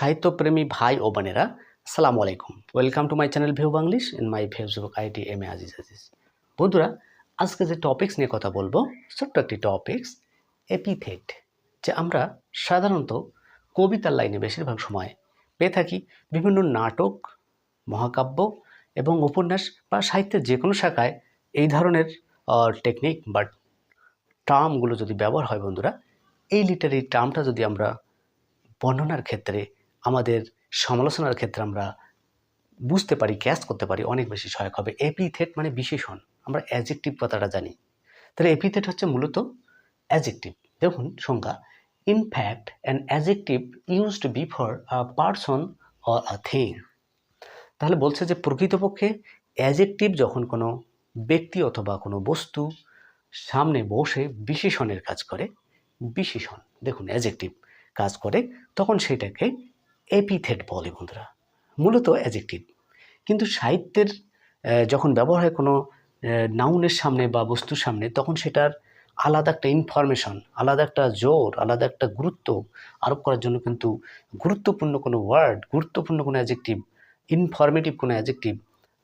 সাহিত্যপ্রেমী ভাই ও বোনেরা সালাম আলাইকুম। Welcome to my channel view Banglish in my Facebook ID M A Aziz Aziz বন্ধুরা, আজকে যে টপিক্স নিয়ে কথা বলব, ছোট্ট একটি টপিক্স এপিথেট যে আমরা সাধারণত কবিতার লাইনে বেশিরভাগ সময় পেয়ে থাকি বিভিন্ন নাটক, মহাকাব্য এবং উপন্যাস বা সাহিত্যের যে কোনো শাখায় এই ধরনের টেকনিক বা টার্মগুলো যদি ব্যবহার হয় বন্ধুরা, এই লিটারি টার্মটা যদি আমরা বর্ণনার ক্ষেত্রে আমাদের সমালোচনার ক্ষেত্রে আমরা বুঝতে পারি ক্যাচ করতে পারি অনেক বেশি সহায়ক হবে। এপিথেট মানে বিশেষণ। আমরা অ্যাজেক্টিভ কথাটা জানি। তাহলে এপিথেট হচ্ছে মূলত অ্যাজেক্টিভ দেখুন সংজ্ঞা in fact an adjective used before a person or a thing তাহলে বলছে যে প্রকৃতপক্ষে অ্যাজেক্টিভ যখন কোনো ব্যক্তি অথবা কোনো বস্তু সামনে বসে বিশেষণের কাজ করে, বিশেষণ। দেখুন অ্যাজেক্টিভ কাজ করে, তখন সেটাকে এপিথেট বলে বন্ধুরা, মূলত অ্যাজেক্টিভ। কিন্তু সাহিত্যের যখন ব্যবহার হয় কোনো নাউনের সামনে বা বস্তুর সামনে, তখন সেটার আলাদা একটা ইনফরমেশন আলাদা একটা জোর, আলাদা একটা গুরুত্ব আরোপ করার জন্য কিন্তু গুরুত্বপূর্ণ কোনো ওয়ার্ড গুরুত্বপূর্ণ কোনো অ্যাজেক্টিভ ইনফরমেটিভ কোনো অ্যাজেক্টিভ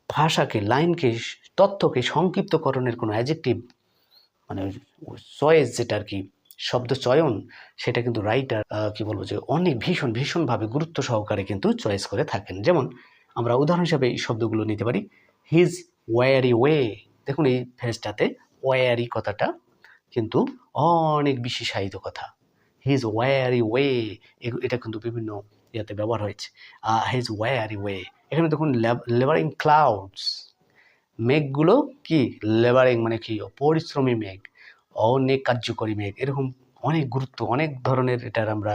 ভাষাকে লাইনকে তথ্যকে সংক্ষিপ্তকরণের কোনো অ্যাজেক্টিভ মানে চয়েস যেটা আর কি শব্দ চয়ন, সেটা কিন্তু রাইটার কি বলব যে অনেক ভীষণ, ভীষণভাবে গুরুত্ব সহকারে কিন্তু চয়েস করে থাকেন। যেমন আমরা উদাহরণ হিসাবে এই শব্দগুলো নিতে পারি হিজ ওয়ারি ওয়ে দেখুন এই ফেজটাতে ওয়ারি কথাটা কিন্তু অনেক বেশি বিশেষায়িত কথা। হিজ ওয়ারি ওয়ে এটা কিন্তু বিভিন্ন ইয়াতে ব্যবহার হয়েছে। হিজ ওয়ারি ওয়ে এখানে দেখুন লেবারিং ক্লাউডস মেঘগুলো কি? লেবারিং মানে কি? পরিশ্রমী মেঘ। অনেক কার্যকরী মেঘ। এরকম অনেক গুরুত্ব, অনেক ধরনের এটার আমরা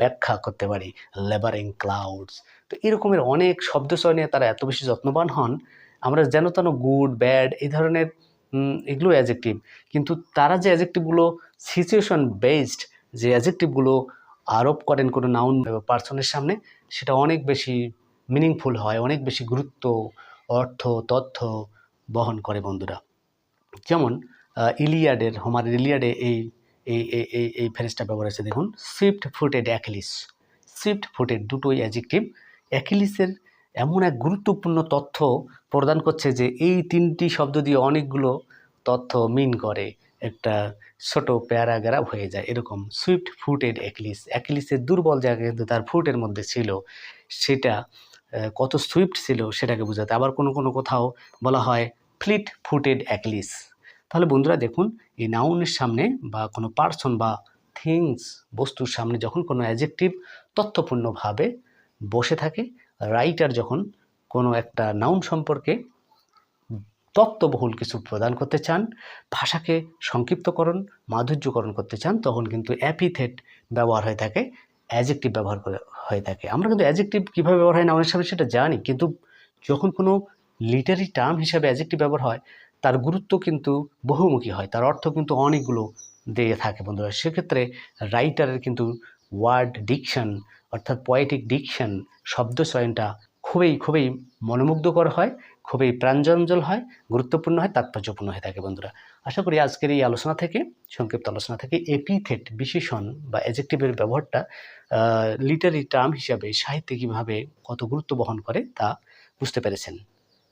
ব্যাখ্যা করতে পারি। লেবারিং ক্লাউডস তো এরকমের অনেক শব্দ চয়নে তারা এত বেশি যত্নবান হন, আমরা যেন তেন গুড ব্যাড এই ধরনের এগুলো অ্যাজেক্টিভ কিন্তু তারা যে অ্যাজেক্টিভগুলো সিচুয়েশন বেসড যে অ্যাজেক্টিভগুলো আরোপ করেন কোনো নাউন পার্সনের সামনে, সেটা অনেক বেশি মিনিংফুল হয়, অনেক বেশি গুরুত্ব, অর্থ, তথ্য বহন করে বন্ধুরা। যেমন ইলিয়াডের হোমারের ইলিয়াডে এই এই এই এই এই ফ্রেজটা ব্যবহার হয়েছে। দেখুন swift footed Achilles swift footed দুটোই অ্যাজেক্টিভ অ্যাকিলিসের এমন এক গুরুত্বপূর্ণ তথ্য প্রদান করছে যে এই তিনটি শব্দ দিয়ে অনেকগুলো তথ্য মিন করে। একটা ছোট প্যারাগ্রাফ হয়ে যায় এরকম। সুইফট ফুটেড অ্যাকিলিস অ্যাকিলিসের দুর্বল জায়গা কিন্তু তার ফুটের মধ্যে ছিল। সেটা কত সুইফট ছিল সেটাকে বোঝাতে। আবার কোনো কোনো কোথাও বলা হয় ফ্লিট ফুটেড অ্যাকিলিস তাহলে বন্ধুরা দেখুন, এই নাউনের সামনে বা কোনো পার্সন বা থিংস বস্তুর সামনে যখন কোনো অ্যাজেক্টিভ তথ্যপূর্ণভাবে বসে থাকে রাইটার যখন কোনো একটা নাউন সম্পর্কে তত্ত্ববহুল কিছু প্রদান করতে চান, ভাষাকে সংক্ষিপ্তকরণ, মাধুর্যকরণ করতে চান, তখন কিন্তু অ্যাপিথেট ব্যবহার হয়ে থাকে অ্যাজেক্টিভ ব্যবহার হয়ে থাকে। আমরা কিন্তু অ্যাজেক্টিভ কীভাবে ব্যবহার হয় নাউনের সামনে সেটা জানি, কিন্তু যখন কোনো লিটারি টার্ম হিসাবে অ্যাজেক্টিভ ব্যবহার হয় তার গুরুত্ব কিন্তু বহুমুখী হয়। তার অর্থ কিন্তু অনেকগুলো দিয়ে থাকে বন্ধুরা। সেক্ষেত্রে রাইটারের কিন্তু ওয়ার্ড ডিকশন অর্থাৎ পয়েটিক ডিকশন শব্দ চয়নটা খুবই খুবই মনোমুগ্ধকর হয়, খুবই প্রাঞ্জঞ্জল হয়, গুরুত্বপূর্ণ হয়, তাৎপর্যপূর্ণ হয়ে থাকে বন্ধুরা। আশা করি আজকের এই আলোচনা থেকে, সংক্ষিপ্ত আলোচনা থেকে এপিথেট বিশেষণ বা অ্যাজেক্টিভের ব্যবহারটা লিটারি টার্ম হিসাবে সাহিত্যে কীভাবে কত গুরুত্ব বহন করে তা বুঝতে পেরেছেন।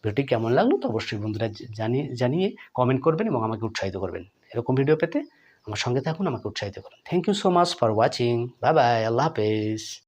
ভিডিওটি কেমন লাগল তো অবশ্যই বন্ধুরা জানিয়ে জানিয়ে কমেন্ট করবেন এবং আমাকে উৎসাহিত করবেন। এরকম ভিডিও পেতে আমার সঙ্গে থাকুন, আমাকে উৎসাহিত করুন। Thank you so much for watching bye bye আল্লাহ হাফেজ।